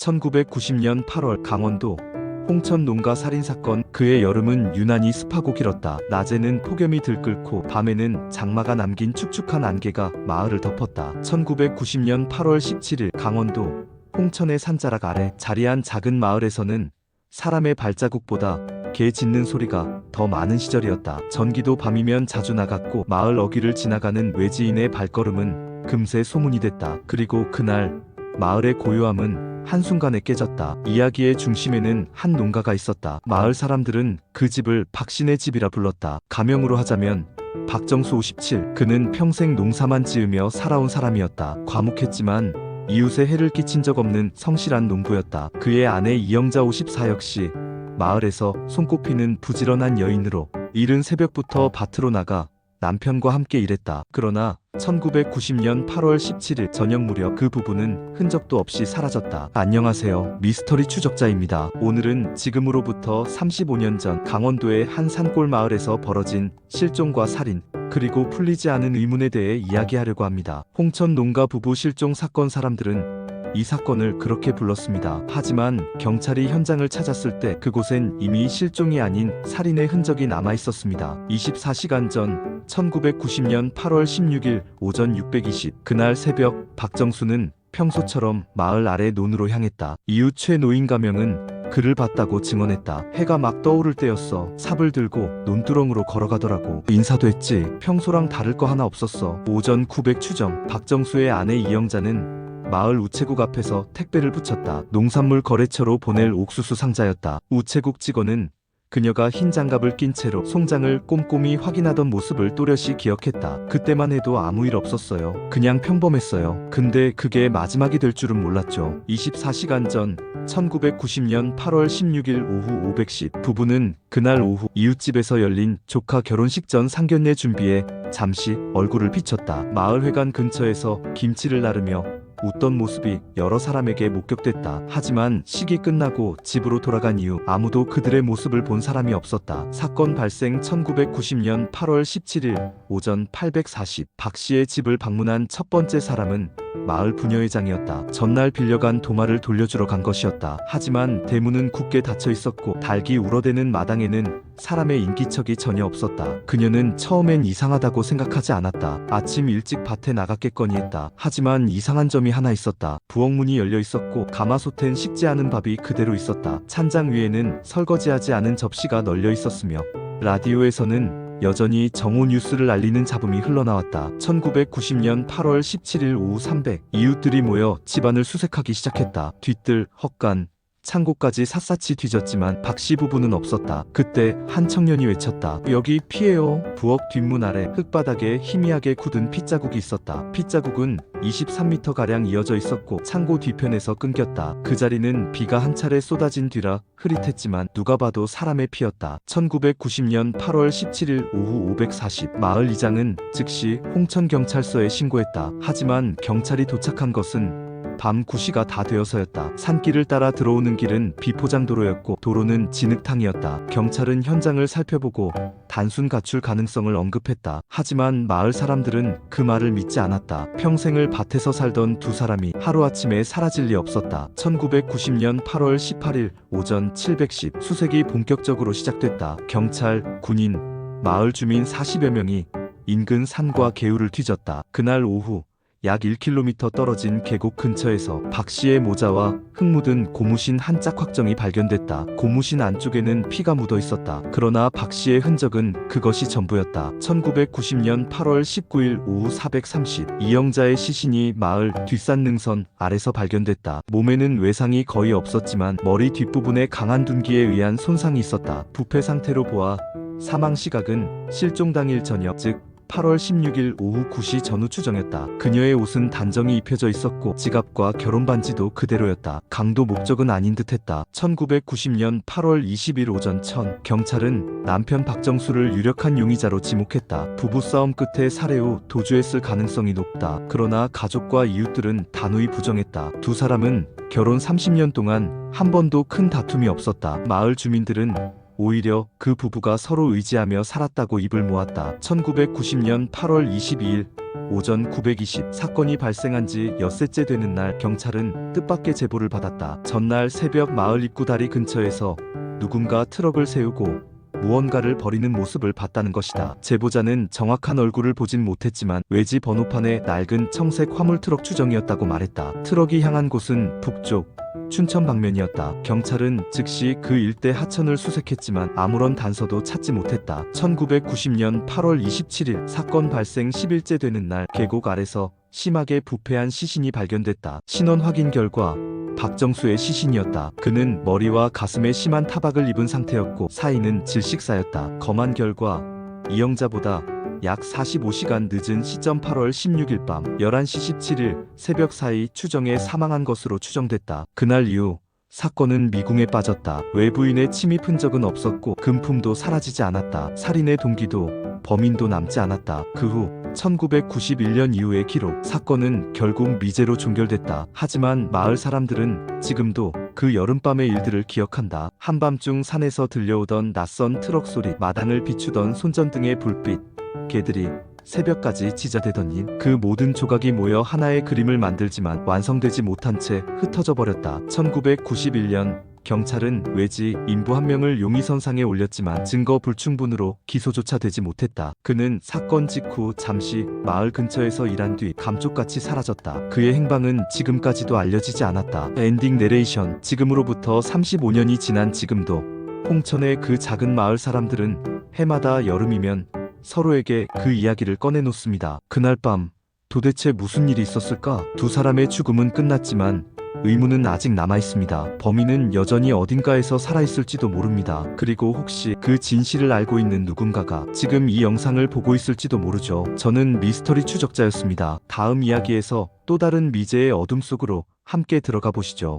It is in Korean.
1990년 8월 강원도 홍천 농가 살인 사건 그의 여름은 유난히 습하고 길었다. 낮에는 폭염이 들끓고 밤에는 장마가 남긴 축축한 안개가 마을을 덮었다. 1990년 8월 17일 강원도 홍천의 산자락 아래 자리한 작은 마을에서는 사람의 발자국보다 개 짖는 소리가 더 많은 시절이었다. 전기도 밤이면 자주 나갔고 마을 어귀를 지나가는 외지인의 발걸음은 금세 소문이 됐다. 그리고 그날 마을의 고요함은 한순간에 깨졌다. 이야기의 중심에는 한 농가가 있었다. 마을 사람들은 그 집을 박신의 집이라 불렀다. 가명으로 하자면 박정수 57. 그는 평생 농사만 지으며 살아온 사람이었다. 과묵했지만 이웃에 해를 끼친 적 없는 성실한 농부였다. 그의 아내 이영자 54 역시 마을에서 손꼽히는 부지런한 여인으로 이른 새벽부터 밭으로 나가 남편과 함께 일했다. 그러나 1990년 8월 17일 저녁 무렵 그 부부는 흔적도 없이 사라졌다. 안녕하세요. 미스터리 추적자입니다. 오늘은 지금으로부터 35년 전 강원도의 한 산골 마을에서 벌어진 실종과 살인, 그리고 풀리지 않은 의문에 대해 이야기하려고 합니다. 홍천 농가 부부 실종 사건 사람들은 이 사건을 그렇게 불렀습니다. 하지만 경찰이 현장을 찾았을 때 그곳엔 이미 실종이 아닌 살인의 흔적이 남아 있었습니다. 24시간 전 1990년 8월 16일 오전 620 그날 새벽 박정수는 평소처럼 마을 아래 논으로 향했다. 이웃 최노인 가명은 그를 봤다고 증언했다. 해가 막 떠오를 때였어. 삽을 들고 논두렁으로 걸어가더라고. 인사도 했지. 평소랑 다를 거 하나 없었어. 오전 900 추정. 박정수의 아내 이영자는 마을 우체국 앞에서 택배를 붙였다. 농산물 거래처로 보낼 옥수수 상자였다. 우체국 직원은 그녀가 흰 장갑을 낀 채로 송장을 꼼꼼히 확인하던 모습을 또렷이 기억했다. 그때만 해도 아무 일 없었어요. 그냥 평범했어요. 근데 그게 마지막이 될 줄은 몰랐죠. 24시간 전 1990년 8월 16일 오후 510 부부는 그날 오후 이웃집에서 열린 조카 결혼식 전 상견례 준비에 잠시 얼굴을 비쳤다. 마을 회관 근처에서 김치를 나르며 웃던 모습이 여러 사람에게 목격됐다. 하지만 식이 끝나고 집으로 돌아간 이후 아무도 그들의 모습을 본 사람이 없었다. 사건 발생 1990년 8월 17일 오전 840. 박 씨의 집을 방문한 첫 번째 사람은 마을 부녀회장이었다. 전날 빌려간 도마를 돌려주러 간 것이었다. 하지만 대문은 굳게 닫혀 있었고 닭이 울어대는 마당에는 사람의 인기척이 전혀 없었다. 그녀는 처음엔 이상하다고 생각하지 않았다. 아침 일찍 밭에 나갔겠거니 했다. 하지만 이상한 점이 하나 있었다. 부엌문이 열려 있었고 가마솥엔 식지 않은 밥이 그대로 있었다. 찬장 위에는 설거지하지 않은 접시가 널려 있었으며 라디오에서는 여전히 정오 뉴스를 알리는 잡음이 흘러나왔다. 1990년 8월 17일 오후 300 이웃들이 모여 집안을 수색하기 시작했다. 뒤뜰, 헛간, 창고까지 샅샅이 뒤졌지만 박씨 부부는 없었다. 그때 한 청년이 외쳤다. 여기 피해요. 부엌 뒷문 아래 흙바닥에 희미하게 굳은 핏자국이 있었다. 핏자국은 23m가량 이어져 있었고 창고 뒤편에서 끊겼다. 그 자리는 비가 한 차례 쏟아진 뒤라 흐릿했지만 누가 봐도 사람의 피였다. 1990년 8월 17일 오후 540 마을 이장은 즉시 홍천경찰서에 신고했다. 하지만 경찰이 도착한 것은 밤 9시가 다 되어서였다. 산길을 따라 들어오는 길은 비포장도로였고 도로는 진흙탕이었다. 경찰은 현장을 살펴보고 단순 가출 가능성을 언급했다. 하지만 마을 사람들은 그 말을 믿지 않았다. 평생을 밭에서 살던 두 사람이 하루아침에 사라질 리 없었다. 1990년 8월 18일 오전 710 수색이 본격적으로 시작됐다. 경찰, 군인, 마을 주민 40여 명이 인근 산과 개울을 뒤졌다. 그날 오후 약 1km 떨어진 계곡 근처에서 박 씨의 모자와 흙 묻은 고무신 한 짝 확정이 발견됐다. 고무신 안쪽에는 피가 묻어 있었다. 그러나 박 씨의 흔적은 그것이 전부였다. 1990년 8월 19일 오후 430 이영자의 시신이 마을 뒷산 능선 아래서 발견됐다. 몸에는 외상이 거의 없었지만 머리 뒷부분에 강한 둔기에 의한 손상이 있었다. 부패 상태로 보아 사망 시각은 실종 당일 저녁 즉 8월 16일 오후 9시 전후 추정했다. 그녀의 옷은 단정히 입혀져 있었고 지갑과 결혼 반지도 그대로였다. 강도 목적은 아닌 듯했다. 1990년 8월 20일 오전 천 경찰은 남편 박정수를 유력한 용의자로 지목했다. 부부 싸움 끝에 살해 후 도주했을 가능성이 높다. 그러나 가족과 이웃들은 단호히 부정했다. 두 사람은 결혼 30년 동안 한 번도 큰 다툼이 없었다. 마을 주민들은 오히려 그 부부가 서로 의지하며 살았다고 입을 모았다. 1990년 8월 22일 오전 920 사건이 발생한 지 엿새째 되는 날 경찰은 뜻밖의 제보를 받았다. 전날 새벽 마을 입구 다리 근처에서 누군가 트럭을 세우고 무언가를 버리는 모습을 봤다는 것이다. 제보자는 정확한 얼굴을 보진 못했지만 외지 번호판에 낡은 청색 화물 트럭 추정이었다고 말했다. 트럭이 향한 곳은 북쪽 춘천 방면이었다. 경찰은 즉시 그 일대 하천을 수색했지만 아무런 단서도 찾지 못했다. 1990년 8월 27일 사건 발생 10일째 되는 날 계곡 아래서 심하게 부패한 시신이 발견됐다. 신원 확인 결과 박정수의 시신이었다. 그는 머리와 가슴에 심한 타박을 입은 상태였고 사인은 질식사였다. 검안 결과 이영자보다 약 45시간 늦은 시점 8월 16일 밤 11시 17일 새벽 사이 추정에 사망한 것으로 추정됐다. 그날 이후 사건은 미궁에 빠졌다. 외부인의 침입 흔적은 없었고 금품도 사라지지 않았다. 살인의 동기도 범인도 남지 않았다. 그 후 1991년 이후의 기록 사건은 결국 미제로 종결됐다. 하지만 마을 사람들은 지금도 그 여름밤의 일들을 기억한다. 한밤중 산에서 들려오던 낯선 트럭 소리, 마당을 비추던 손전등의 불빛, 개들이 새벽까지 일, 그 모든 조각이 모여 하나의 그림을 만들지만 완성되지 못한 채 흩어져 버렸다. 1991년 경찰은 외지 인부 한 명을 용의선상에 올렸지만 증거 불충분으로 기소조차 되지 못했다. 그는 사건 직후 잠시 마을 근처에서 일한 뒤 감쪽같이 사라졌다. 그의 행방은 지금까지도 알려지지 않았다. 엔딩 내레이션 지금으로부터 35년이 지난 지금도 홍천의 그 작은 마을 사람들은 해마다 여름이면 서로에게 그 이야기를 꺼내놓습니다. 그날 밤 도대체 무슨 일이 있었을까? 두 사람의 죽음은 끝났지만 의문은 아직 남아 있습니다. 범인은 여전히 어딘가에서 살아있을지도 모릅니다. 그리고 혹시 그 진실을 알고 있는 누군가가 지금 이 영상을 보고 있을지도 모르죠. 저는 미스터리 추적자였습니다. 다음 이야기에서 또 다른 미제의 어둠 속으로 함께 들어가 보시죠.